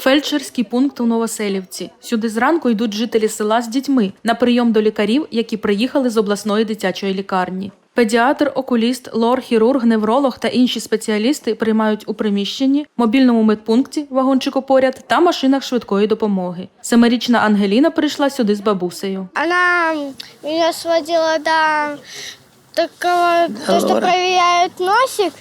Фельдшерський пункт у Новоселівці. Сюди зранку йдуть жителі села з дітьми на прийом до лікарів, які приїхали з обласної дитячої лікарні. Педіатр, окуліст, лор, хірург, невролог та інші спеціалісти приймають у приміщенні, мобільному медпункті, вагончику поряд та машинах швидкої допомоги. Семирічна Ангеліна прийшла сюди з бабусею. Она меня сводила до такого, то, что Лора. носик,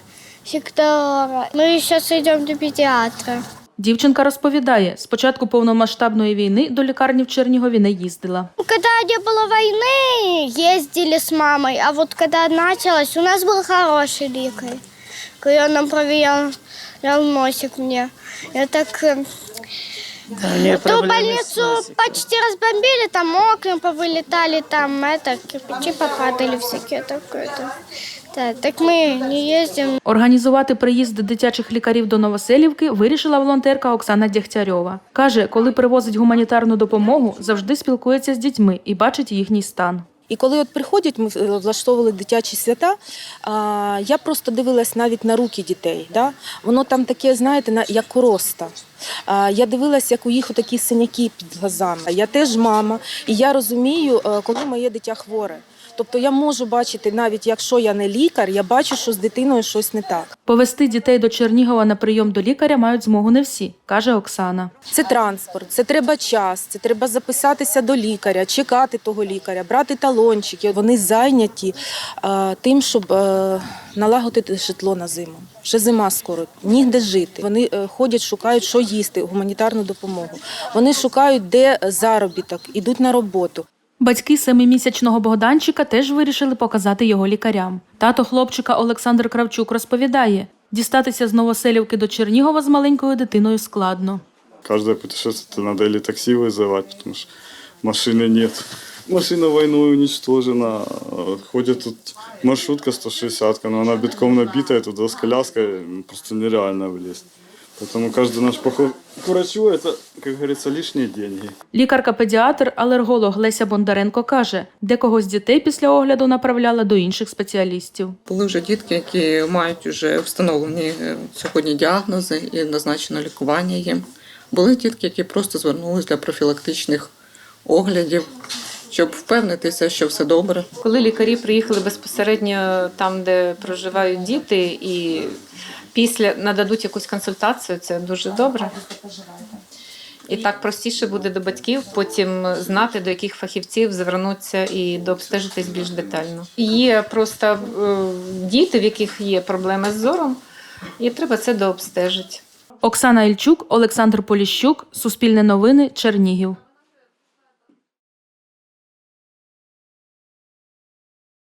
сектора. Мы сейчас идем до педиатра. Дівчинка розповідає, з початку повномасштабної війни до лікарні в Чернігові не їздила. Когда не было войны, ездили с мамой, а вот когда началось, у нас был хороший лекарь, который он нам проверял проверял носик мне. Я так... э, Да, у нее Ту проблемы с больницу носиком. почти разбомбили, там окна повылетали, там это, кирпичи попадали всякие такое-то. Да, так мы не ездим. Організувати приїзд дитячих лікарів до Новоселівки вирішила волонтерка Оксана Дягтярьова. Каже, коли привозить гуманітарну допомогу, завжди спілкується з дітьми і бачить їхній стан. І коли от приходять, ми влаштовували дитячі свята, а, я просто дивилась навіть на руки дітей. Да? Воно там таке, знаєте, на- як короста. А, Я дивилась, як у їх такі синяки під глазами. Я теж мама, і я розумію, е, коли моє дитя хворе. Тобто я можу бачити, навіть якщо я не лікар, я бачу, що з дитиною щось не так. Повести дітей до Чернігова на прийом до лікаря мають змогу не всі, каже Оксана. Це транспорт, це треба час, це треба записатися до лікаря, чекати того лікаря, брати талончики. Вони зайняті е, тим, щоб е, налагодити житло на зиму. Вже зима скоро, нігде жити. Вони е, ходять, шукають, що їсти, гуманітарну допомогу. Вони шукають, де заробіток, ідуть на роботу. Батьки семимісячного Богданчика теж вирішили показати його лікарям. Тато хлопчика Олександр Кравчук розповідає, дістатися з Новоселівки до Чернігова з маленькою дитиною складно. Каждое путешествие то надо или такси вызывать, потому что машины нет. Машина войной уничтожена. э, Ходит тут маршрутка 160, но она битком набитая, туда с коляской м, просто нереально влезть. Поэтому каждый наш поход к врачу – это, как говорится, лишние деньги. Лікарка-педіатр, алерголог Леся Бондаренко каже, декого з дітей після огляду направляла до інших спеціалістів. Були вже дітки, які мають вже встановлені е, сьогодні діагнози і назначено лікування їм. Були дітки, які просто звернулись для профілактичних оглядів, щоб впевнитися, що все добре. Коли лікарі приїхали безпосередньо там, де проживають діти, і після нададуть якусь консультацію, це дуже добре. І так простіше буде до батьків потім знати, до яких фахівців звернуться і дообстежитись більш детально. Є просто е, діти, в яких є проблеми з зором, і треба це дообстежити. Оксана Ільчук, Олександр Поліщук, Суспільне новини, Чернігів.